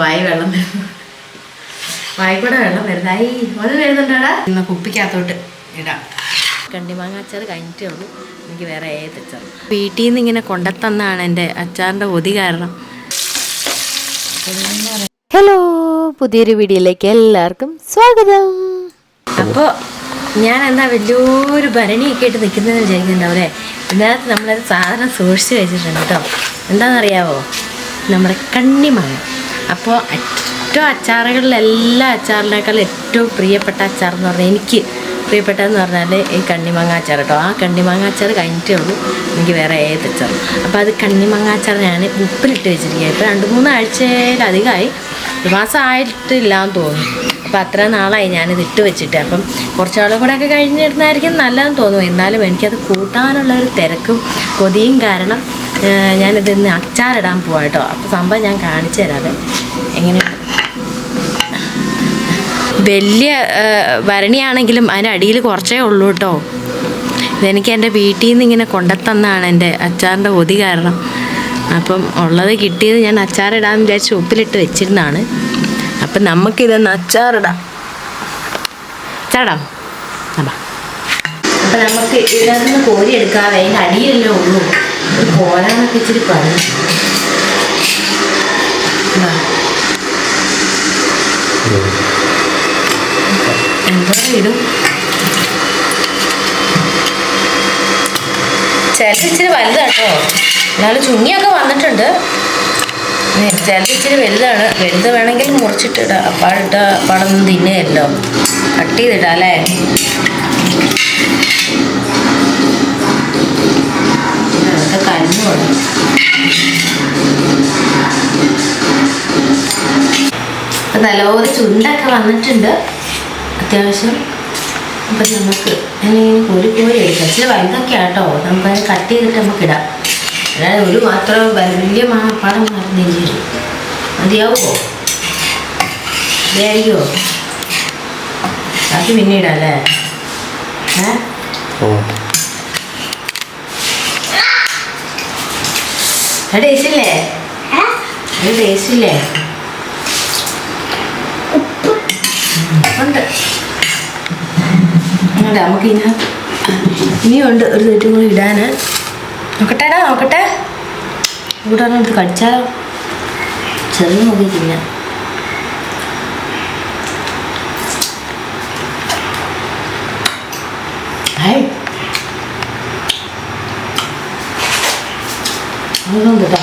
വായി വെള്ളം വരുന്നു വായിക്കൂടെ വെള്ളം വരുന്നായി അത് വരുന്നുണ്ടാടാ? ഇന്ന് കുപ്പിക്കകത്തോട്ട് ഇടാം. കണ്ണിമാങ്ങ അച്ചാർ കഴിഞ്ഞിട്ടേ ഉള്ളൂ. എനിക്ക് വേറെ ഏത് അച്ചാർ വീട്ടിൽ നിന്ന് ഇങ്ങനെ കൊണ്ടെത്തന്നാണ് എന്റെ അച്ചാറിന്റെ ഒതി കാരണം. ഹലോ പുതിയൊരു വീഡിയോയിലേക്ക് എല്ലാവർക്കും സ്വാഗതം. അപ്പോൾ ഞാൻ എന്താ വലിയൊരു ഭരണിയൊക്കെ ആയിട്ട് നിൽക്കുന്നതെന്ന് വിചാരിക്കുന്നുണ്ടാവില്ലേ ഇതിനകത്ത് നമ്മളൊരു സാധനം സൂക്ഷിച്ച് വെച്ചിട്ടുണ്ട് കേട്ടോ. എന്താണെന്നറിയാവോ? നമ്മുടെ കണ്ണിമാങ്ങ അപ്പോൾ ഏറ്റവും അച്ചാറുകളിൽ എല്ലാ അച്ചാറിനേക്കാളും ഏറ്റവും പ്രിയപ്പെട്ട അച്ചാർ എന്ന് പറഞ്ഞാൽ എനിക്ക് പ്രിയപ്പെട്ടതെന്ന് പറഞ്ഞാൽ ഈ കണ്ണിമാങ്ങ അച്ചാർ കേട്ടോ ആ കണ്ണിമാങ്ങ അച്ചാർ കഴിഞ്ഞിട്ടേ ഉള്ളൂ. എനിക്ക് വേറെ ഏത് അച്ചാർ അപ്പോൾ അത് കണ്ണിമാങ്ങ അച്ചാർ ഞാൻ ഉപ്പിലിട്ട് വെച്ചിരിക്കുക ഇപ്പോൾ രണ്ട് മൂന്ന് ആഴ്ചയിലധികമായി ഒരു മാസം ആയിട്ടില്ല എന്ന് തോന്നുന്നു. അപ്പോൾ അത്ര നാളായി ഞാനിത് ഇട്ട് വെച്ചിട്ട്. അപ്പം കുറച്ച് നാളും കൂടെ ഒക്കെ കഴിഞ്ഞിരുന്നായിരിക്കും നല്ലതെന്ന് തോന്നുന്നു. എന്നാലും എനിക്കത് കൂട്ടാനുള്ള ഒരു തിരക്കും കൊതിയും കാരണം ഞാനിത് ഇന്ന് അച്ചാറിടാൻ പോവാം കേട്ടോ. അപ്പോൾ സംഭവം ഞാൻ കാണിച്ചു തരാതെ എങ്ങനെ? വലിയ ഭരണിയാണെങ്കിലും അതിനടിയിൽ അടിയിൽ കുറച്ചേ ഉള്ളൂ കേട്ടോ. ഇതെനിക്ക് എന്റെ വീട്ടിൽ നിന്ന് ഇങ്ങനെ കൊണ്ടെത്തന്നാണ് എന്റെ അച്ചാറിന്റെ ഒതി കാരണം. അപ്പം ഉള്ളത് കിട്ടിയത് ഞാൻ അച്ചാറിടാമെന്ന് വിചാരിച്ച് ഉപ്പിലിട്ട് വെച്ചിരുന്നതാണ്. അപ്പം നമുക്കിതൊന്ന് അച്ചാറിടാം. അച്ചാറിടാം. അപ്പാ നമുക്ക് ഇതിനകത്ത് കോരി എടുക്കാതെ അതിന്റെ അടിയല്ലേ ഉള്ളൂ. കോരാനൊക്കെ ഇച്ചിരി പറഞ്ഞു. എന്തോ ഇടും. ചിലത് ഇച്ചിരി വലുതാട്ടോ. എന്നാലും ചുങ്ങിയൊക്കെ വന്നിട്ടുണ്ട്. ചിലത് ഇച്ചിരി വലുതാണ്. വലുത് വേണമെങ്കിൽ മുറിച്ചിട്ടിടാം. അപ്പാടിട്ട അപ്പാടൊന്നും തിന്നുകയല്ലോ. കട്ട് ചെയ്തിടാം അല്ലേ? അതൊക്കെ കരിഞ്ഞു തുടങ്ങി അപ്പം നല്ലപോലെ ചുണ്ടൊക്കെ വന്നിട്ടുണ്ട്. അത്യാവശ്യം അപ്പം നമുക്ക് അല്ലെങ്കിൽ കോരി കോരി എടുക്കാം. ഇച്ചിരി വലുതൊക്കെ ആട്ടോ നമുക്കത് കട്ട് ചെയ്തിട്ട് നമുക്ക് ഇടാം. അല്ലാതെ ഒരു മാത്രം വലിയ മാപ്പാടം മാറുന്നില്ല മതിയാവുമോ? മതിയായിരിക്കുമോ ബാക്കി പിന്നെ ഇടാം അല്ലേ? ഏ? അത് ടേസ്റ്റ് ഇല്ലേ? അത് ടേസ്റ്റ് ഇല്ലേ? ഉണ്ട്. നമുക്ക് ഇനി ഇനിയുണ്ട് ഒരു തെറ്റും കൂടി ഇടാൻ നോക്കട്ടെടാ നോക്കട്ടെ. ഇവിടെ ഇത് കടിച്ചാലോ ചെറിയ നോക്കി തിന്നാം ഹായ്. അതൊന്നും കേട്ടോ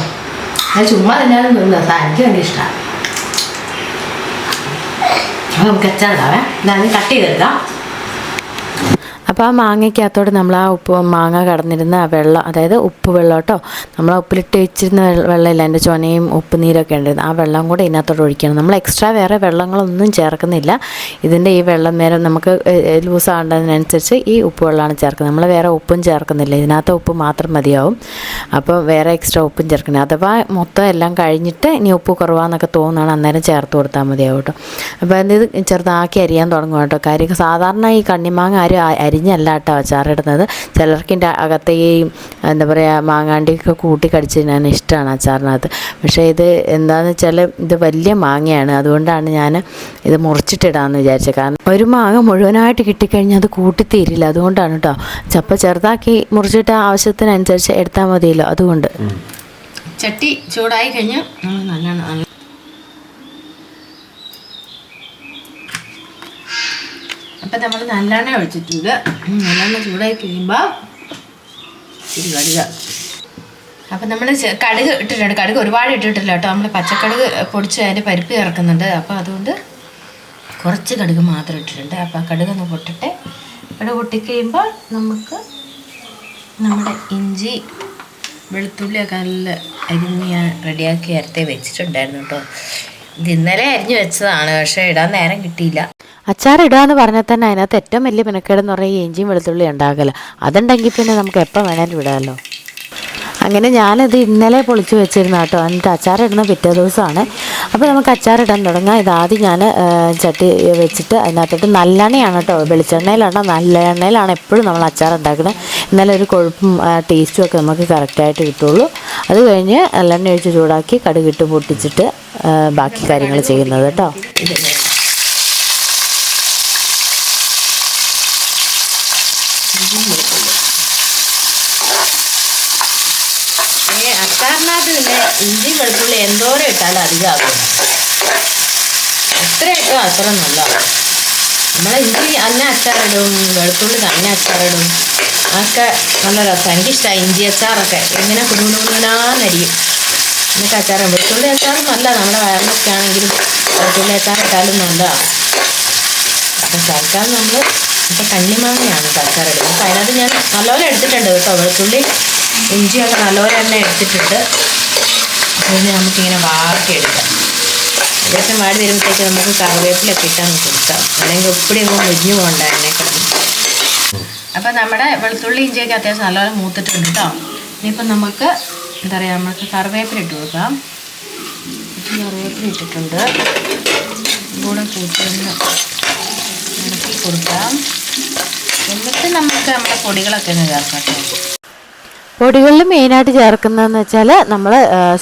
ഞാൻ ചുമ്മാ തിന്നാലും നിന്ന എനിക്ക് ഇഷ്ടമാണ് നമുക്ക് ഞാൻ കട്ട് ചെയ്തെടുക്കാം. അപ്പോൾ ആ മാങ്ങയ്ക്കകത്തോട് നമ്മൾ ആ ഉപ്പ് മാങ്ങ കടന്നിരുന്ന ആ വെള്ളം അതായത് ഉപ്പ് വെള്ളം കേട്ടോ. നമ്മൾ ആ ഉപ്പിലിട്ട് വെച്ചിരുന്ന വെള്ള- വെള്ളമില്ല അതിന്റെ ചൊനയും ഉപ്പ് നീരൊക്കെ ഉണ്ടായിരുന്നു ആ വെള്ളം കൂടെ ഇതിനകത്തോട്ട് ഒഴിക്കണം. നമ്മൾ എക്സ്ട്രാ വേറെ വെള്ളങ്ങളൊന്നും ചേർക്കുന്നില്ല. ഇതിന്റെ ഈ വെള്ളം നേരം നമുക്ക് ലൂസ് ആവേണ്ടതിനനുസരിച്ച് ഈ ഉപ്പ് വെള്ളമാണ് ചേർക്കുന്നത്. നമ്മൾ വേറെ ഉപ്പും ചേർക്കുന്നില്ല. ഇതിനകത്ത് ഉപ്പ് മാത്രം മതിയാവും. അപ്പോൾ വേറെ എക്സ്ട്രാ ഉപ്പും ചേർക്കണം അഥവാ മൊത്തം എല്ലാം കഴിഞ്ഞിട്ട് ഇനി ഉപ്പ് കുറവാന്നൊക്കെ തോന്നുകയാണ് അന്നേരം ചേർത്ത് കൊടുത്താൽ മതിയാവും കേട്ടോ. അപ്പോൾ ഇത് ചെറുതാക്കി അരിയാൻ തുടങ്ങും കേട്ടോ. കാര്യം സാധാരണ ഈ കണ്ണിമാങ്ങ ആരും അ- അരിഞ്ഞല്ല കേട്ടോ അച്ചാറിടുന്നത്. ചിലർക്ക് ഇതിന്റെ അകത്തെ ഈ എന്താ പറയുക മാങ്ങാണ്ടിയൊക്കെ കൂട്ടി കടിച്ച് ഞാൻ ഇഷ്ടമാണ് അച്ചാറിനകത്ത്. പക്ഷേ ഇത് എന്താണെന്ന് വെച്ചാൽ ഇത് വലിയ മാങ്ങയാണ്. അതുകൊണ്ടാണ് ഞാൻ ഇത് മുറിച്ചിട്ടിടാമെന്ന് വിചാരിച്ചത്. കാരണം ഒരു മാങ്ങ മുഴുവനായിട്ട് കിട്ടിക്കഴിഞ്ഞാൽ അത് കൂട്ടിത്തീരില്ല അതുകൊണ്ടാണ് കേട്ടോ ചപ്പ ചെറുതാക്കി മുറിച്ചിട്ട് ആവശ്യത്തിനനുസരിച്ച് എടുത്താൽ മതിയല്ലോ. അതുകൊണ്ട്. ചട്ടി ചൂടായി കഴിഞ്ഞ് നല്ലോണം അപ്പം നമ്മൾ നല്ലെണ്ണ ഒഴിച്ചിട്ടുണ്ട്. നല്ലെണ്ണ ചൂടായി കഴിയുമ്പോൾ ഇത് കടുക. അപ്പം നമ്മൾ കടുക് ഇട്ടിട്ടുണ്ട്. കടുക് ഒരുപാട് ഇട്ടിട്ടില്ല കേട്ടോ. നമ്മൾ പച്ചക്കടുക് പൊടിച്ച് അതിന്റെ പരിപ്പ് ചേർക്കുന്നുണ്ട്. അപ്പോൾ അതുകൊണ്ട് കുറച്ച് കടുക് മാത്രം ഇട്ടിട്ടുണ്ട്. അപ്പോൾ ആ കടുക് ഒന്ന് പൊട്ടിട്ട്. കടുക് പൊട്ടിക്കഴിയുമ്പോൾ നമുക്ക് നമ്മുടെ ഇഞ്ചി വെളുത്തുള്ളിയൊക്കെ നല്ല അരിഞ്ഞ് ഞാൻ റെഡിയാക്കി നേരത്തെ വെച്ചിട്ടുണ്ടായിരുന്നു കേട്ടോ. ഇന്നലെ അരിഞ്ഞു വെച്ചതാണ് പക്ഷെ ഇടാൻ നേരം കിട്ടിയില്ല. അച്ചാർ ഇടാന്ന് പറഞ്ഞാൽ തന്നെ അതിനകത്ത് ഏറ്റവും വലിയ മെനക്കേടെന്ന് പറഞ്ഞാൽ ഈ ഇഞ്ചിയും വെളുത്തുള്ളി ഉണ്ടാകല. അതുണ്ടെങ്കിൽ പിന്നെ നമുക്ക് എപ്പോൾ വേണേലും ഇടാമല്ലോ അങ്ങനെ ഞാനത് ഇന്നലെ പൊളിച്ചു വെച്ചിരുന്ന കേട്ടോ. എന്നിട്ട് അച്ചാർ ഇടുന്ന പിറ്റേ ദിവസമാണ്. അപ്പോൾ നമുക്ക് അച്ചാറിടാൻ തുടങ്ങാം. ഇതാദ്യം ഞാൻ ചട്ടി വെച്ചിട്ട് അതിനകത്തോട്ട് നല്ലെണ്ണയാണ് കേട്ടോ വെളിച്ചെണ്ണയിലാണ്. നല്ല എണ്ണയിലാണ് എപ്പോഴും നമ്മൾ അച്ചാർ ഉണ്ടാക്കുന്നത് എന്നാലും ഒരു കൊഴുപ്പും ടേസ്റ്റും ഒക്കെ നമുക്ക് കറക്റ്റായിട്ട് കിട്ടുള്ളൂ. അത് കഴിഞ്ഞ് നല്ലെണ്ണ ഒഴിച്ച് ചൂടാക്കി കടുകിട്ട് പൊട്ടിച്ചിട്ട് ബാക്കി കാര്യങ്ങൾ ചെയ്യുന്നത് കേട്ടോ. ഇത് പിന്നെ ഇഞ്ചി വെളുത്തുള്ളി എന്തോരം ഇട്ടാലും അധികമാകും. എത്ര ഇട്ടോ അത്ര നല്ല നമ്മൾ ഇഞ്ചി തന്നെ അച്ചാറിടും വെളുത്തുള്ളി തന്നെ അച്ചാറിടും. ഒക്കെ നല്ല രസമാണ് എനിക്കിഷ്ടമാണ് ഇഞ്ചി അച്ചാറൊക്കെ. ഇങ്ങനെ കുടുകുടുകുടുനാന്നരിയും എന്നിട്ട് അച്ചാറും വെളുത്തുള്ളി അച്ചാർ നല്ല നമ്മുടെ വയറിനൊക്കെ ആണെങ്കിലും വെളുത്തുള്ളി അച്ചാർ ഇട്ടാലും നല്ലതാണ് അപ്പം തൽക്കാലം നമ്മൾ ഇപ്പം കണ്ണിമാങ്ങയാണ് അച്ചാറിടുന്നത് അപ്പം അതിനകത്ത് ഞാൻ നല്ലപോലെ എടുത്തിട്ടുണ്ട് കേട്ടോ വെളുത്തുള്ളി. ഇഞ്ചിയൊക്കെ നല്ലപോലെ തന്നെ എടുത്തിട്ടുണ്ട്. അതിന് നമുക്കിങ്ങനെ വാട്ടിയെടുക്കാം. ഏകദേശം വാടി വരുമ്പോഴത്തേക്ക് നമുക്ക് കറിവേപ്പിലൊക്കെ ഇട്ടാൽ കൊടുക്കാം. അല്ലെങ്കിൽ ഉപ്പിടി അങ്ങ് മുരിഞ്ഞു പോകണ്ട എന്നെ കിടന്ന് അപ്പം നമ്മുടെ വെളുത്തുള്ളി ഇഞ്ചിയൊക്കെ അത്യാവശ്യം നല്ലപോലെ മൂത്തിട്ടുണ്ട് കേട്ടോ ഇനിയിപ്പം നമുക്ക് എന്താ പറയുക നമുക്ക് കറിവേപ്പില ഇട്ട് കൊടുക്കാം. കറിവേപ്പില ഇട്ടിട്ടുണ്ട്. കൂടെ കൂട്ടിയൊന്ന് കൊടുക്കാം. എന്നിട്ട് നമുക്ക് നമ്മുടെ പൊടികളൊക്കെ ഒന്ന് ചേർക്കാം പൊടികളിൽ മെയിനായിട്ട് ചേർക്കുന്നതെന്ന് വെച്ചാൽ നമ്മൾ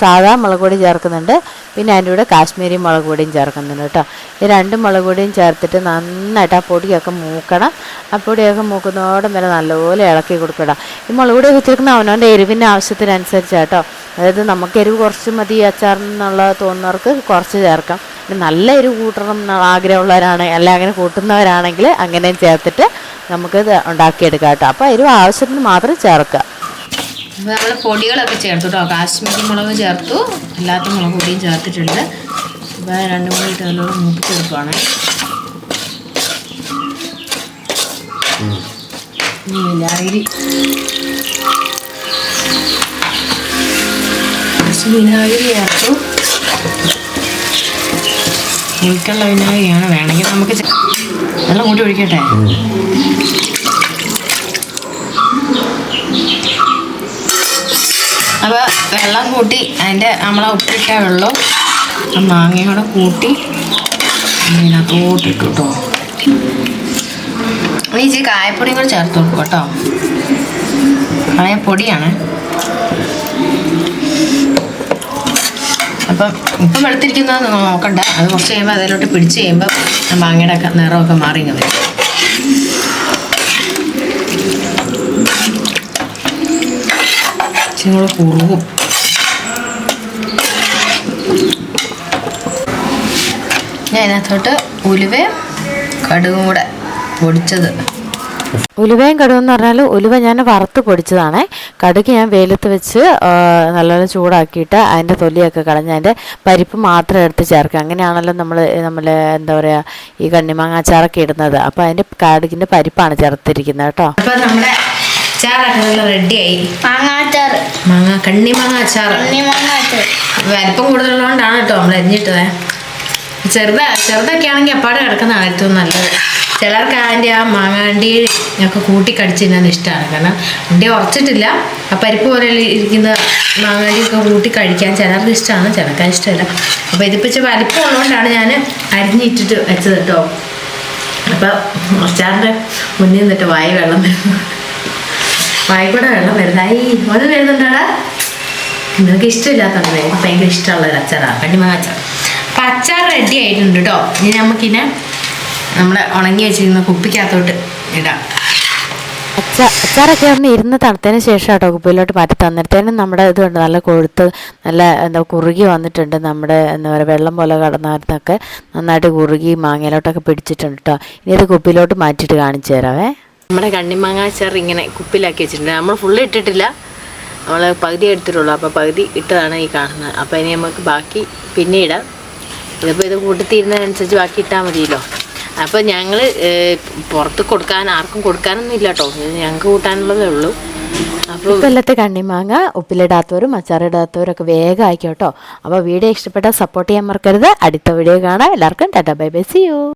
സാധാ മുളക് പൊടി ചേർക്കുന്നുണ്ട്. പിന്നെ അതിന്റെ കൂടെ കാശ്മീരി മുളക് പൊടിയും ചേർക്കുന്നുണ്ട് കേട്ടോ. ഈ രണ്ട് മുളക് പൊടിയും ചേർത്തിട്ട് നന്നായിട്ട് ആ പൊടിയൊക്കെ മൂക്കണം. ആ പൊടിയൊക്കെ മൂക്കുന്നതോടെ വരെ നല്ലപോലെ ഇളക്കി കൊടുക്കണം. ഈ മുളക് പൊടിയൊക്കെ ചേർക്കുന്ന അവനവന്റെ എരിവിന്റെ ആവശ്യത്തിനനുസരിച്ച് കേട്ടോ. അതായത് നമുക്ക് എരിവ് കുറച്ച് മതി അച്ചാറെന്നുള്ള തോന്നുന്നവർക്ക് കുറച്ച് ചേർക്കാം. നല്ല എരിവ് കൂട്ടണം ആഗ്രഹമുള്ളവരാണ് അല്ല അങ്ങനെ കൂട്ടുന്നവരാണെങ്കിൽ അങ്ങനെയും ചേർത്തിട്ട് നമുക്കിത് ഉണ്ടാക്കിയെടുക്കാം കേട്ടോ. അപ്പോൾ എരിവ് ആവശ്യത്തിന് മാത്രം ചേർക്കുക. നമ്മൾ പൊടികളൊക്കെ ചേർത്തു കേട്ടോ. കാശ്മീരി മുളക് ചേർത്തു. അല്ലാത്ത മുളക് പൊടിയും ചേർത്തിട്ടുണ്ട്. അപ്പോൾ രണ്ട് മൂന്ന് നല്ലോണം മൂപ്പിച്ചെടുക്കുവാണ്. വിനാഗിരി കുറച്ച് വിനാഗിരി ചേർത്തു. പുളിക്കുള്ള വിനാഗിരിയാണ് വേണമെങ്കിൽ നമുക്ക് വെള്ളം കൂട്ടി ഒഴിക്കട്ടെ? അപ്പോൾ വെള്ളം കൂട്ടി അതിന്റെ നമ്മളെ ഉപ്പിട്ട വെള്ളവും മാങ്ങയോടെ മാങ്ങയും കൂടെ കൂട്ടി ഇതിനകത്തോട്ട് ഇട്ടു കേട്ടോ ഇനി ഇച്ചിരി കായപ്പൊടിയും കൂടെ ചേർത്ത് കൊടുക്കും കേട്ടോ. കായപ്പൊടിയാണ് അപ്പം ഇപ്പം വെളുത്തിരിക്കുന്നത് നോക്കണ്ട. അത് കുറച്ച് കഴിയുമ്പോൾ അതിലോട്ട് പിടിച്ച് കഴിയുമ്പോൾ മാങ്ങയുടെ ഒക്കെ നിറമൊക്കെ മാറി വരും. ഇച്ചിരി കൂടെ കുറുകും. ഞാൻ ഇതിനകത്തോട്ട് ഉലുവയും കടുകും കൂടെ പൊടിച്ചത്. ഉലുവയും കടുകും എന്ന് പറഞ്ഞാൽ ഉലുവ ഞാൻ വറുത്ത് പൊടിച്ചതാണേ. കടുക് ഞാൻ വെയിലത്ത് വെച്ച് നല്ലോണം ചൂടാക്കിയിട്ട് അതിന്റെ തൊലിയൊക്കെ കളഞ്ഞ് അതിന്റെ പരിപ്പ് മാത്രം എടുത്ത് ചേർക്കുക. അങ്ങനെയാണല്ലോ നമ്മൾ നമ്മൾ എന്താ പറയുക ഈ കണ്ണിമാങ്ങ അച്ചാറൊക്കെ ഇടുന്നത്. അപ്പോൾ അതിന്റെ കടുകിന്റെ പരിപ്പാണ് ചേർത്തിരിക്കുന്നത് കേട്ടോ. അപ്പോൾ നമ്മുടെ അച്ചാറൊക്കെ റെഡിയായി മാങ്ങാച്ചാറ്. മാങ്ങ കണ്ണി മാങ്ങ അച്ചാർ വലിപ്പം കൂടുതലുള്ളതുകൊണ്ടാണ് കേട്ടോ നമ്മൾ അരിഞ്ഞിട്ടത്. ചെറുതാ ചെറുതൊക്കെ ആണെങ്കിൽ അപ്പാടെ കിടക്കുന്നതാണ് ഏറ്റവും നല്ലത്. ചിലർക്ക് അതിന്റെ ആ മാങ്ങാണ്ടി ഒക്കെ കൂട്ടി കടിച്ച് തിന്നാൻ ഇഷ്ടമാണ്. കാരണം അണ്ടി ഉറച്ചിട്ടില്ല. ആ പരിപ്പ് പോലെ ഇരിക്കുന്ന മാങ്ങാണ്ടി ഒക്കെ കൂട്ടി കഴിക്കാൻ ചിലർക്ക് ഇഷ്ടമാണ് ചിലർക്ക് ഇഷ്ടമല്ല. അപ്പോൾ ഇതിപ്പോൾ ഇച്ചിരി വലിപ്പം ഉള്ളതുകൊണ്ടാണ് ഞാൻ അരിഞ്ഞിട്ടിട്ട് വെച്ചത് കേട്ടോ. അപ്പോൾ അച്ചാറിന്റെ മുന്നിൽ നിന്നിട്ട് വായ വെള്ളം വരുന്നു. വായിക്കൂടെ വെള്ളം വരുന്നായി അത് വരുന്നുണ്ടോടാ നിങ്ങൾക്ക് ഇഷ്ടമില്ലാത്തതാണ് എനിക്ക് ഭയങ്കര ഇഷ്ടമുള്ള ഒരു അച്ചാറാണ്. കണ്ണിമാങ്ങ അച്ചാർ അപ്പം അച്ചാർ റെഡി ആയിട്ടുണ്ട് കേട്ടോ ഇനി നമുക്കിനെ നമ്മുടെ ഉണങ്ങി വെച്ചിരുന്ന കുപ്പിക്കകത്തോട്ട് ഇടാം. അച്ച അച്ചാറൊക്കെ ഒന്ന് ഇരുന്ന് തണുത്തതിന് ശേഷം കേട്ടോ കുപ്പിയിലോട്ട് മാറ്റി തന്നിടത്തേനും നമ്മുടെ ഇതുണ്ട്. നല്ല കൊഴുത്ത് നല്ല എന്താ കുറുകി വന്നിട്ടുണ്ട് നമ്മുടെ എന്താ പറയുക വെള്ളം പോലെ കടന്നിരുന്നൊക്കെ നന്നായിട്ട് കുറുകി മാങ്ങയിലോട്ടൊക്കെ പിടിച്ചിട്ടുണ്ട് കേട്ടോ ഇനി ഇത് കുപ്പിയിലോട്ട് മാറ്റിയിട്ട് കാണിച്ചു തരാവേ. നമ്മുടെ കണ്ണിമാങ്ങ അച്ചാർ ഇങ്ങനെ കുപ്പിലാക്കി വെച്ചിട്ടുണ്ട്. നമ്മൾ ഫുള്ള് ഇട്ടിട്ടില്ല. നമ്മൾ പകുതി എടുത്തിട്ടുള്ളൂ. അപ്പോൾ പകുതി ഇട്ടതാണ് ഈ കാണുന്നത്. അപ്പോൾ ഇനി നമുക്ക് ബാക്കി പിന്നെ ഇടാം ഇതിപ്പോൾ ഇത് കൂട്ടിത്തീരുന്നതിനനുസരിച്ച് ബാക്കി ഇട്ടാൽ മതിയല്ലോ. അപ്പോൾ ഞങ്ങൾ പുറത്ത് കൊടുക്കാൻ ആർക്കും കൊടുക്കാനൊന്നും ഇല്ല കേട്ടോ ഞങ്ങൾക്ക് കൂട്ടാനുള്ളതേ ഉള്ളൂ. അപ്പോൾ ഉപ്പില്ലത്തെ കണ്ണിമാങ്ങ ഉപ്പിലിടാത്തവരും അച്ചാറിടാത്തവരും ഒക്കെ വേഗം ആയിക്കോട്ടോ. അപ്പോൾ വീഡിയോ ഇഷ്ടപ്പെട്ടാൽ സപ്പോർട്ട് ചെയ്യാൻ മറക്കരുത്. അടുത്ത വീഡിയോ കാണാം. എല്ലാവർക്കും tata bye bye see you